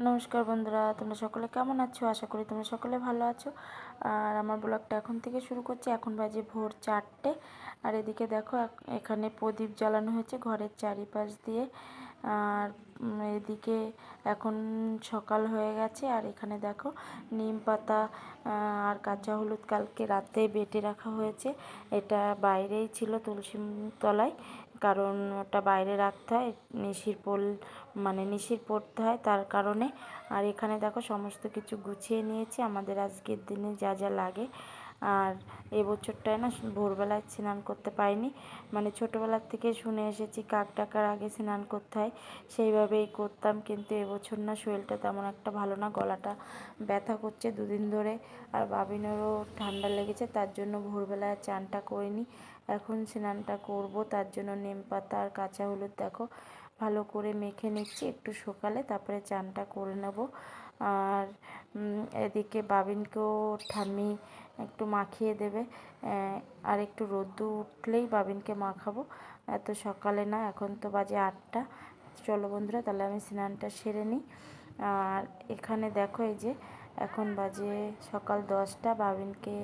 নমস্কার বন্ধুরা, তোমরা সকলে কেমন আছো? আশা করি তোমরা সকলে ভালো আছো। আর আমার ব্লগটা এখন থেকে শুরু করছি। এখন বাজে ভোর চারটে। আর এদিকে দেখো, এখ- এখানে প্রদীপ জ্বালানো হয়েছে ঘরের চারিপাশ দিয়ে। আর এদিকে এখন সকাল হয়ে গেছে। আর এখানে দেখো নিম পাতা আর কাঁচা হলুদ কালকে রাতে বেটে রাখা হয়েছে। এটা বাইরেই ছিল তুলসী তলায়, কারণ ওটা বাইরে রাখতে হয়, নিশির পোল মানে নিশির পড়তে হয় তার কারণে। আর এখানে দেখো সমস্ত কিছু গুছিয়ে নিয়েছি। আমাদের আজকের দিনে যা যা লাগে। আর এবছরটায় না ভোরবেলায় স্নান করতে পারিনি। মানে ছোটোবেলার থেকে শুনে এসেছি কাক ডাকার আগে স্নান করতে হয়। সেইভাবেই করতাম, কিন্তু এবছর না শরীরটা তেমন একটা ভালো না, গলাটা ব্যথা করছে দুদিন ধরে। আর বাবিনেরও ঠান্ডা লেগেছে, তার জন্য ভোরবেলায় চানটা করিনি। এখন স্নানটা করব, তার জন্য নিম পাতা আর কাঁচা হলুদ দেখো, ভালো করে মেখে নিচ্ছি একটু সকালে, তারপরে চানটা করে নেব। আর এদিকে বাবিনকেও ঠাম্মি একটু মাখিয়ে দেবে। আর একটু রোদ্দু উঠলেই বাবিনকে মাখাবো। এত সকালে না, এখন তো বাজে আটটা। চলো বন্ধুরা, তাহলে আমি স্নানটা সেরে নিই। আর এখানে দেখো এই যে, এখন বাজে সকাল দশটা। বাবিনকে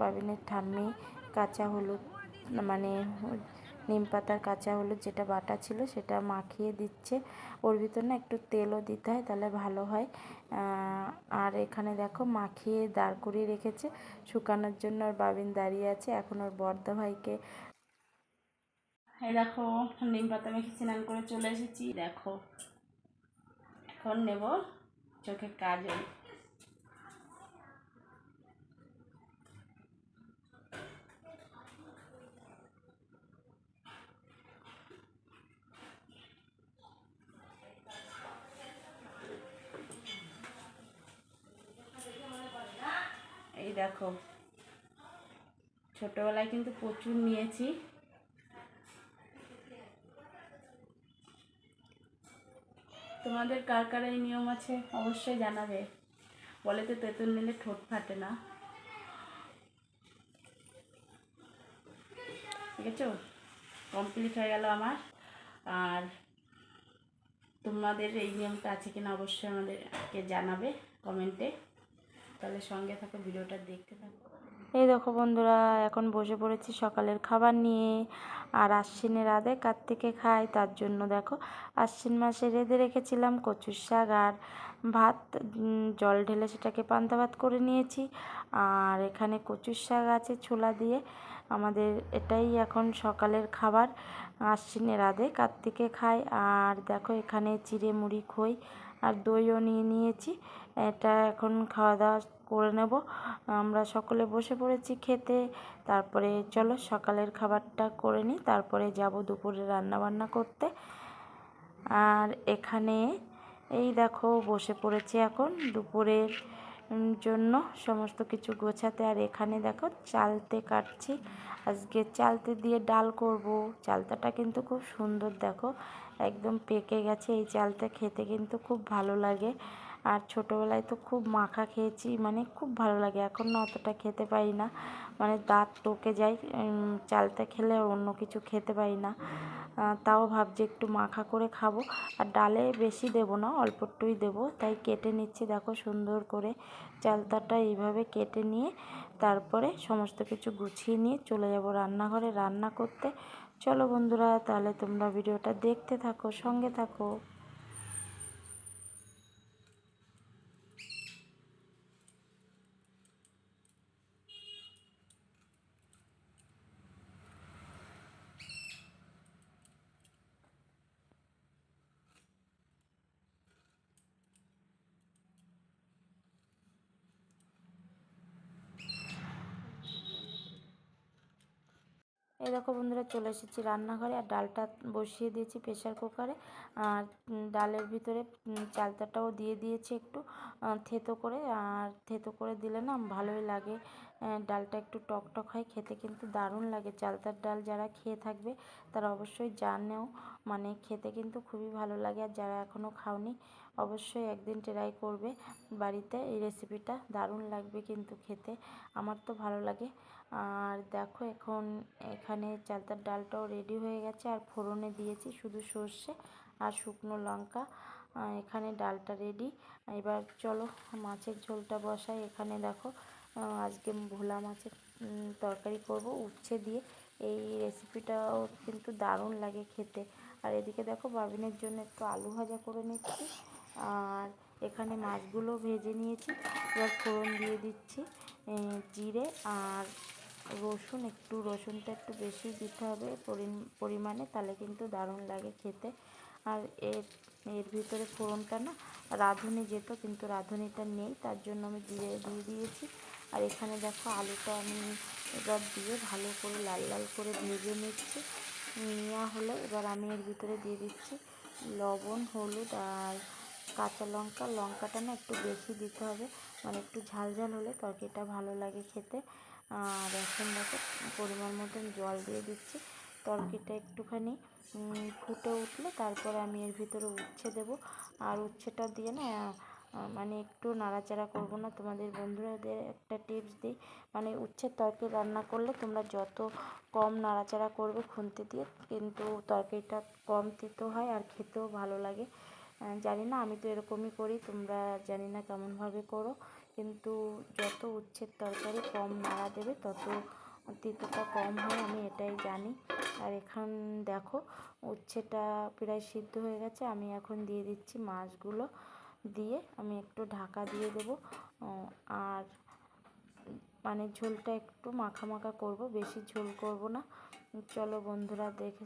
বাবিনের ঠাম্মি কাঁচা হলুদ মানে নিম পাতার কাঁচা হলুদ যেটা বাটা ছিল সেটা মাখিয়ে দিচ্ছে। ওর ভিতর না একটু তেলও দিতে হয়, তাহলে ভালো হয়। আর এখানে দেখো মাখিয়ে দাঁড় করিয়ে রেখেছে। শুকানোর জন্য ওর বাবিন দাঁড়িয়ে আছে, এখন ওর বর্দা ভাইকে দেখো, নিম পাতা মেখে স্নান করে চলে এসেছি। দেখো, এখন নেব চোখে কাজল এই দেখো। ছোটবেলায় কিন্তু প্রচুর নিয়েছি। তোমাদের কার কার এই নিয়ম আছে অবশ্যই জানাবে। বলে তো তেঁতুল নিলে ঠোঁট ফাটে না। ঠিক আছে কমপ্লিট হয়ে গেল আমার। আর তোমাদের এই নিয়মটা আছে কিনা অবশ্যই আমাদেরকে জানাবে কমেন্টে। তাহলে সঙ্গে থাকো, ভিডিওটা দেখতে থাকো। এই দেখো বন্ধুরা, এখন বসে পড়েছি সকালের খাবার নিয়ে। আর আশ্বিনের আদে কার্তিকে খাই, তার জন্য দেখো আশ্বিন মাসে রেঁধে রেখেছিলাম কচুর শাক আর ভাত। জল ঢেলে সেটাকে পান্তা ভাত করে নিয়েছি। আর এখানে কচুর শাক আছে ছোলা দিয়ে। আমাদের এটাই এখন সকালের খাবার। আশ্বিনের আদে কার্তিকে খাই। আর দেখো এখানে চিড়ে মুড়ি খই আর দইও নিয়ে নিয়েছি। এটা এখন খাওয়া দাওয়া করে নেব। আমরা সকলে বসে পড়েছি খেতে। তারপরে চলো সকালের খাবারটা করে নিই। তারপরে যাব দুপুরে রান্না বান্না করতে। আর এখানে এই দেখো বসে পড়েছি এখন। দুপুরের জন্য সমস্ত কিছু গোছাতে। আর এখানে দেখো চালতে কাটছি। আজকে চালতে দিয়ে ডাল করব। চালতাটা কিন্তু খুব সুন্দর, দেখো। একদম পেকে গেছে। এই চালটা খেতে কিন্তু খুব ভালো লাগে। আর ছোটোবেলায় তো খুব মাখা খেয়েছি মানে খুব ভালো লাগে। এখন না অতটা খেতে পারি না। মানে দাঁত টকে যায় চালটা খেলে অন্য কিছু খেতে পারি না। তাও ভাবছি একটু মাখা করে খাব। আর ডালে বেশি দেবো না, অল্প একটুই দেবো। তাই কেটে নিচ্ছি, দেখো সুন্দর করে চালতাটা এইভাবে কেটে নিয়ে তারপরে সমস্ত কিছু গুছিয়ে নিয়ে চলে যাব রান্নাঘরে। রান্না করতে চলো বন্ধুরা, তাহলে তোমরা ভিডিওটা দেখতে থাকো, সঙ্গে থাকো। এই দেখো বন্ধুরা চলে এসেছি রান্নাঘরে, আর ডালটা বসিয়ে দিয়েছি প্রেশার কুকারে। আর ডালের ভিতরে চালতাটাও দিয়ে দিয়েছি একটু থেতো করে। আর থেতো করে দিলে না ভালোই লাগে। ডালটা একটু টক টক হয়, খেতে কিন্তু দারুণ লাগে। চালতার ডাল যারা খেয়ে থাকবে, তারা অবশ্যই জানেও মানে খেতে কিন্তু খুবই ভালো লাগে। আর যারা এখনও খাওনি, অবশ্যই একদিন ট্রাই করবে। বাড়িতে এই রেসিপিটা দারুণ লাগবে কিন্তু খেতে। আমার তো ভালো লাগে। আর দেখো এখন এখানে চালতার ডালটাও রেডি হয়ে গেছে, আর ফোড়নে দিয়েছি শুধু সর্ষে আর শুকনো লঙ্কা। এখানে ডালটা রেডি এবার চলো মাছের ঝোলটা বসাই। এখানে দেখো আজকে ভোলা মাছের তরকারি করব উচ্ছে দিয়ে। এই রেসিপিটাও কিন্তু দারুণ লাগে খেতে। আর এদিকে দেখো বাবিনের জন্য একটু আলু ভাজা করে নিচ্ছি। আর এখানে মাছগুলো ভেজে নিয়েছি। এবার ফোড়ন দিয়ে দিচ্ছি জিরে আর রসুন, একটু রসুনটা একটু বেশি দিতে হবে পরি- পরিমাণে, তাহলে কিন্তু দারুণ লাগে খেতে। আর এর এর ভিতরে ফোড়নটা না, রাঁধুনি যেত কিন্তু রাঁধুনিটা নেই, তার জন্য আমি জিরে দিয়ে দিয়েছি। আর এখানে দেখো আলুটা আমি এবার দিয়ে ভালো করে লাল লাল করে ভেজে নিচ্ছি। নেওয়া হলে এবার আমি এর ভিতরে দিয়ে দিচ্ছি লবণ, হলুদ আর কাঁচা লঙ্কা। লঙ্কাটা না একটু বেশি দিতে হবে মানে একটু ঝাল ঝাল হলে তরকারিটা ভালো লাগে খেতে। আর এখন দেখো পরিমাণ মতন জল দিয়ে দিচ্ছি। তরকারিটা একটুখানি ফুটে উঠলে তারপরে আমি এর ভিতরে উচ্ছে দেবো। আর উচ্ছেটা দিয়ে না মানে একটু নাড়াচাড়া করব না। তোমাদের বন্ধুরাদের একটা টিপস দিই মানে উচ্ছের তরকারি রান্না করলে তোমরা যত কম নাড়াচাড়া করবে খুন্তি দিয়ে, কিন্তু তরকারিটা কম তিতো হয় আর খেতেও ভালো লাগে। জানি না, আমি তো এরকমই করি, তোমরা জানি না কেমনভাবে করো। কিন্তু যত উচ্ছের তরকারি কম নাড়া দেবে, তত তিতোটা কম হয়, আমি এটাই জানি। আর এখন দেখো উচ্ছেটা প্রায় সিদ্ধ হয়ে গেছে, আমি এখন দিয়ে দিচ্ছি মাছগুলো দিয়ে, আমি একটু ঢাকা দিয়ে দেবো। আর মানে ঝোলটা একটু মাখা মাখা করব, বেশি ঝোল করব না। চলো বন্ধুরা দেখে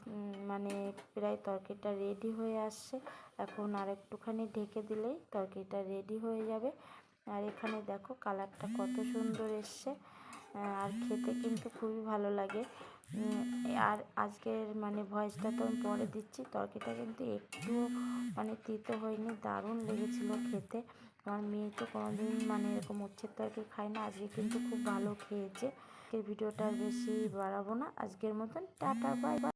মানে প্রায় তরকারিটা রেডি হয়ে আসছে। এখন আর একটুখানি ঢেকে দিলেই তরকারিটা রেডি হয়ে যাবে। আর এখানে দেখো কালারটা কত সুন্দর এসছে আর খেতে কিন্তু খুবই ভালো লাগে। আর আজকের মানে ভয়েসটা তো আমি পরে দিচ্ছি তরকারিটা কিন্তু একটু মানে তিতো হয়নি, দারুণ লেগেছিল খেতে। আমার মেয়ে তো কোনোদিন মানে এরকম উচ্ছের তরকারি খায় না, আজকে কিন্তু খুব ভালো খেয়েছে। এই ভিডিওটা বেশি বাড়াবো না, আজকের মতন টাটা বাই বাই